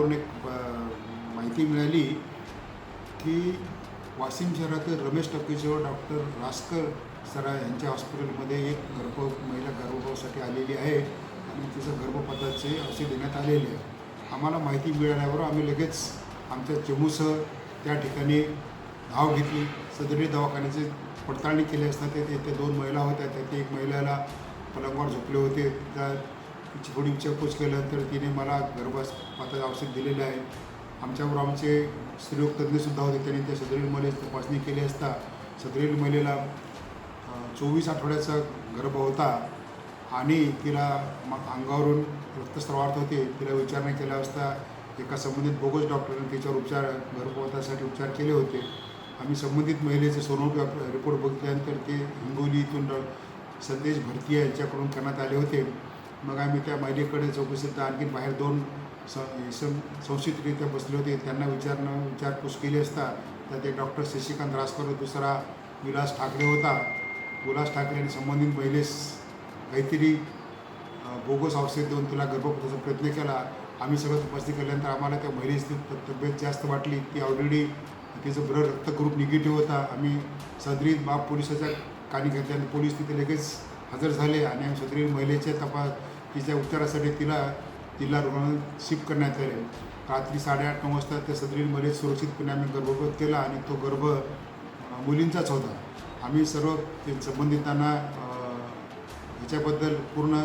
गावावरून एक माहिती मिळाली की वाशिम शहरातील रमेश टक्केजवळ डॉक्टर रासकर सरा यांच्या हॉस्पिटलमध्ये एक गर्भ महिला गर्भभावासाठी आलेली आहे आणि तिचं गर्भपाताचे असे देण्यात आलेले आहे. आम्हाला माहिती मिळाल्यावर आम्ही लगेच आमच्या चमूसह त्या ठिकाणी धाव घेतली. सदरी दवाखान्याची पडताळणी केली असता ते ते दोन महिला होत्या. त्यात एक महिलाला पलंगावर झोपले होते. त्या तिची थोडी विचारपूस केल्यानंतर तिने मला गर्भपाताचं औषध दिलेलं आहे. आमच्यावर आमचे स्त्रीरोग तज्ज्ञसुद्धा होते. त्यांनी त्या सदरील महिलेची तपासणी केली असता सदरील महिलेला चोवीस आठवड्याचा गर्भ होता आणि तिला मग अंगावरून रक्तस्रावार्थ होते. तिला विचारणा केल्या असता एका संबंधित बोगस डॉक्टरने तिच्यावर उपचार गर्भपातासाठी उपचार केले होते. आम्ही संबंधित महिलेचे सोनोग्राफ रिपोर्ट बघितल्यानंतर ते हिंगोली इथून संदेश भरती यांच्याकडून करण्यात आले होते. मग आम्ही त्या महिलेकडे चौकशीत आणखी बाहेर दोन स संशयितरित्या बसले होते. त्यांना विचारणं विचारपूस केली असता तर ते डॉक्टर शशिकांत रासकर दुसरा विलास ठाकरे होता. विलास ठाकरे आणि संबंधित महिलेस काहीतरी बोगस औषध देऊन तिला गर्भपाताचा प्रयत्न केला. आम्ही सगळं तपासणी केल्यानंतर आम्हाला त्या महिलेची तब्येत जास्त वाटली. ती ऑलरेडी तिचं ब्लड रक्त ग्रुप निगेटिव्ह होता. आम्ही सदरीत बाप पोलिसाच्या कानी घेतल्यानं पोलीस तिथे लगेच हजर झाले आणि आम्ही महिलेच्या तपास तिच्या उपचारासाठी तिला तिला रुग्णालयात शिफ्ट करण्यात आले. रात्री साडेआठ नऊ वाजता त्या सदरील महिलेत सुरक्षितपणे आम्ही गर्भपात केला आणि तो गर्भ मुलींचाच होता. आम्ही सर्व ते संबंधितांना ह्याच्याबद्दल पूर्ण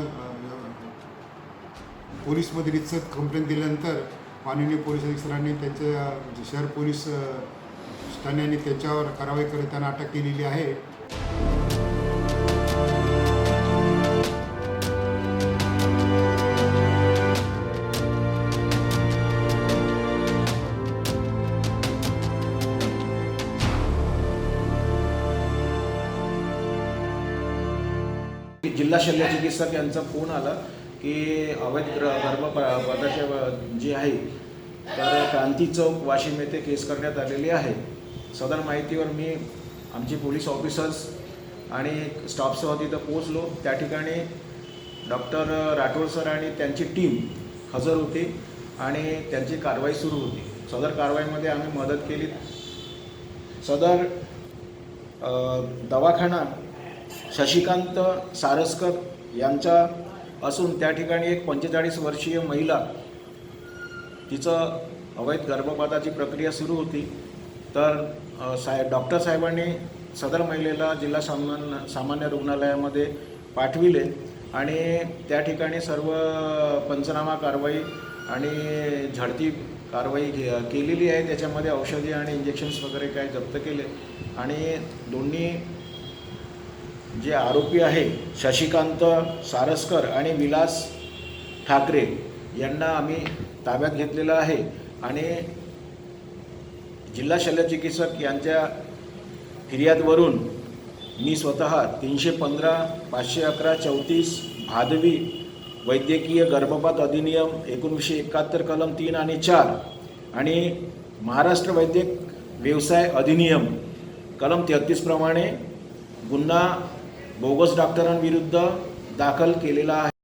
पोलीसमध्ये रितसर कंप्लेंट दिल्यानंतर माननीय पोलीस अधीक्षकांनी त्यांच्या म्हणजे शहर पोलीस ठाण्याने त्यांच्यावर कारवाई करत त्यांना अटक केलेली आहे. जिल्हा शल्य चिकित्सक यांचा फोन आला की अवैध ग्र- जे आहे तर क्रांती चौक वाशिम येथे केस करण्यात आलेली आहे. सदर माहितीवर मी आमचे पोलीस ऑफिसर्स आणि स्टाफसह तिथं पोचलो त्या ठिकाणी डॉक्टर राठोड सर आणि त्यांची टीम हजर होती आणि त्यांची कारवाई सुरू होती. सदर कारवाईमध्ये आम्ही मदत केली. सदर दवाखाना शशिकांत सारस्कर यांचा असून त्या ठिकाणी एक पंचेचाळीस वर्षीय महिला तिचं अवैध गर्भपाताची प्रक्रिया सुरू होती. तर साहेब डॉक्टर साहेबांनी सदर महिलेला जिल्हा सामान्य सामान्य रुग्णालयामध्ये पाठविले आणि त्या ठिकाणी सर्व पंचनामा कारवाई आणि झडती कारवाई घे- केलेली आहे. त्याच्यामध्ये औषधी आणि इंजेक्शन्स वगैरे काय जप्त केले आणि दोन्ही जे आरोपी आहे शशिकांत सारस्कर आणि विलास ठाकरे यांना आम्ही ताब्यात घेतलेलं आहे. आणि जिल्हा शल्यचिकित्सक यांच्या फिर्यादवरून मी स्वतः तीनशे पंधरा पाचशे अकरा चौतीस भादवी वैद्यकीय गर्भपात अधिनियम एकोणीसशे एकाहत्तर कलम तीन आणि चार आणि महाराष्ट्र वैद्यक व्यवसाय अधिनियम कलम तेहतीसप्रमाणे गुन्हा बोगस डॉक्टरांविरुद्ध दाखल केलेला आहे.